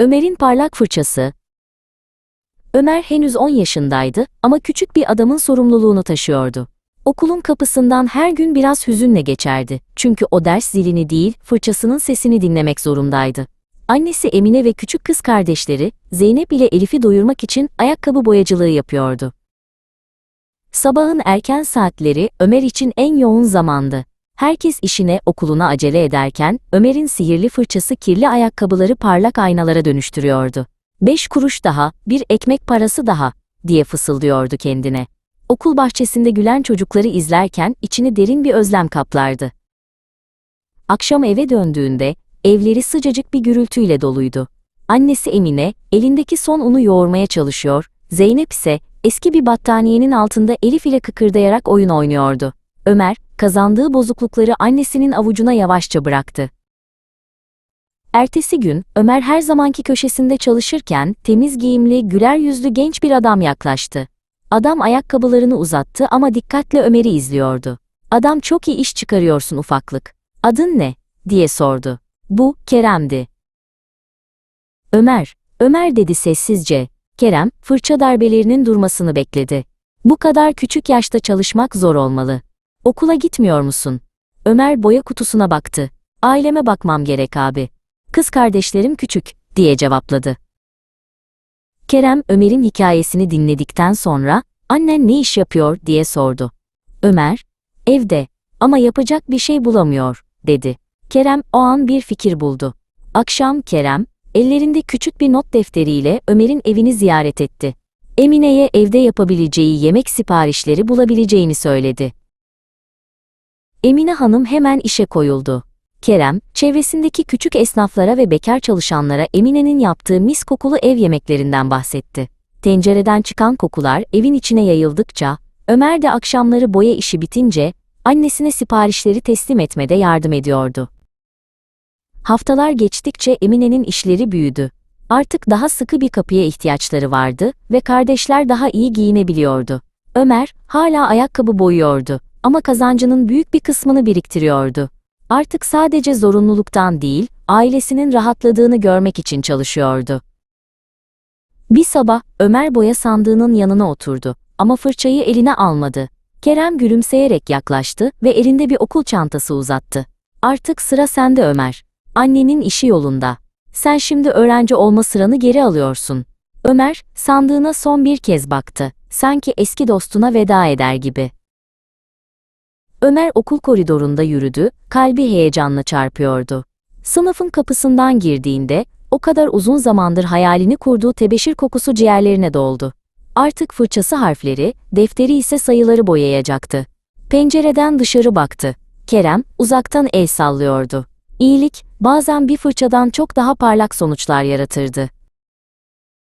Ömer'in parlak fırçası. Ömer henüz 10 yaşındaydı ama küçük bir adamın sorumluluğunu taşıyordu. Okulun kapısından her gün biraz hüzünle geçerdi. Çünkü o ders zilini değil, fırçasının sesini dinlemek zorundaydı. Annesi Emine ve küçük kız kardeşleri, Zeynep ile Elif'i doyurmak için ayakkabı boyacılığı yapıyordu. Sabahın erken saatleri Ömer için en yoğun zamandı. Herkes işine, okuluna acele ederken, Ömer'in sihirli fırçası kirli ayakkabıları parlak aynalara dönüştürüyordu. Beş kuruş daha, bir ekmek parası daha, diye fısıldıyordu kendine. Okul bahçesinde gülen çocukları izlerken içini derin bir özlem kaplardı. Akşam eve döndüğünde, evleri sıcacık bir gürültüyle doluydu. Annesi Emine, elindeki son unu yoğurmaya çalışıyor, Zeynep ise eski bir battaniyenin altında Elif ile kıkırdayarak oyun oynuyordu. Ömer, kazandığı bozuklukları annesinin avucuna yavaşça bıraktı. Ertesi gün, Ömer her zamanki köşesinde çalışırken, temiz giyimli, güler yüzlü genç bir adam yaklaştı. Adam ayakkabılarını uzattı ama dikkatle Ömer'i izliyordu. Adam çok iyi iş çıkarıyorsun ufaklık. Adın ne? diye sordu. Bu, Kerem'di. Ömer, Ömer dedi sessizce. Kerem, fırça darbelerinin durmasını bekledi. Bu kadar küçük yaşta çalışmak zor olmalı. Okula gitmiyor musun? Ömer boya kutusuna baktı. Aileme bakmam gerek abi. Kız kardeşlerim küçük, diye cevapladı. Kerem, Ömer'in hikayesini dinledikten sonra, annen ne iş yapıyor diye sordu. Ömer, evde ama yapacak bir şey bulamıyor, dedi. Kerem o an bir fikir buldu. Akşam Kerem, ellerinde küçük bir not defteriyle Ömer'in evini ziyaret etti. Emine'ye evde yapabileceği yemek siparişleri bulabileceğini söyledi. Emine Hanım hemen işe koyuldu. Kerem, çevresindeki küçük esnaflara ve bekar çalışanlara Emine'nin yaptığı mis kokulu ev yemeklerinden bahsetti. Tencereden çıkan kokular evin içine yayıldıkça, Ömer de akşamları boya işi bitince, annesine siparişleri teslim etmede yardım ediyordu. Haftalar geçtikçe Emine'nin işleri büyüdü. Artık daha sıkı bir kapıya ihtiyaçları vardı ve kardeşler daha iyi giyinebiliyordu. Ömer, hala ayakkabı boyuyordu ama kazancının büyük bir kısmını biriktiriyordu. Artık sadece zorunluluktan değil, ailesinin rahatladığını görmek için çalışıyordu. Bir sabah Ömer boya sandığının yanına oturdu ama fırçayı eline almadı. Kerem gülümseyerek yaklaştı ve elinde bir okul çantası uzattı. Artık sıra sende Ömer. Annenin işi yolunda. Sen şimdi öğrenci olma sıranı geri alıyorsun. Ömer sandığına son bir kez baktı. Sanki eski dostuna veda eder gibi. Ömer okul koridorunda yürüdü, kalbi heyecanla çarpıyordu. Sınıfın kapısından girdiğinde, o kadar uzun zamandır hayalini kurduğu tebeşir kokusu ciğerlerine doldu. Artık fırçası harfleri, defteri ise sayıları boyayacaktı. Pencereden dışarı baktı. Kerem, uzaktan el sallıyordu. İyilik, bazen bir fırçadan çok daha parlak sonuçlar yaratırdı.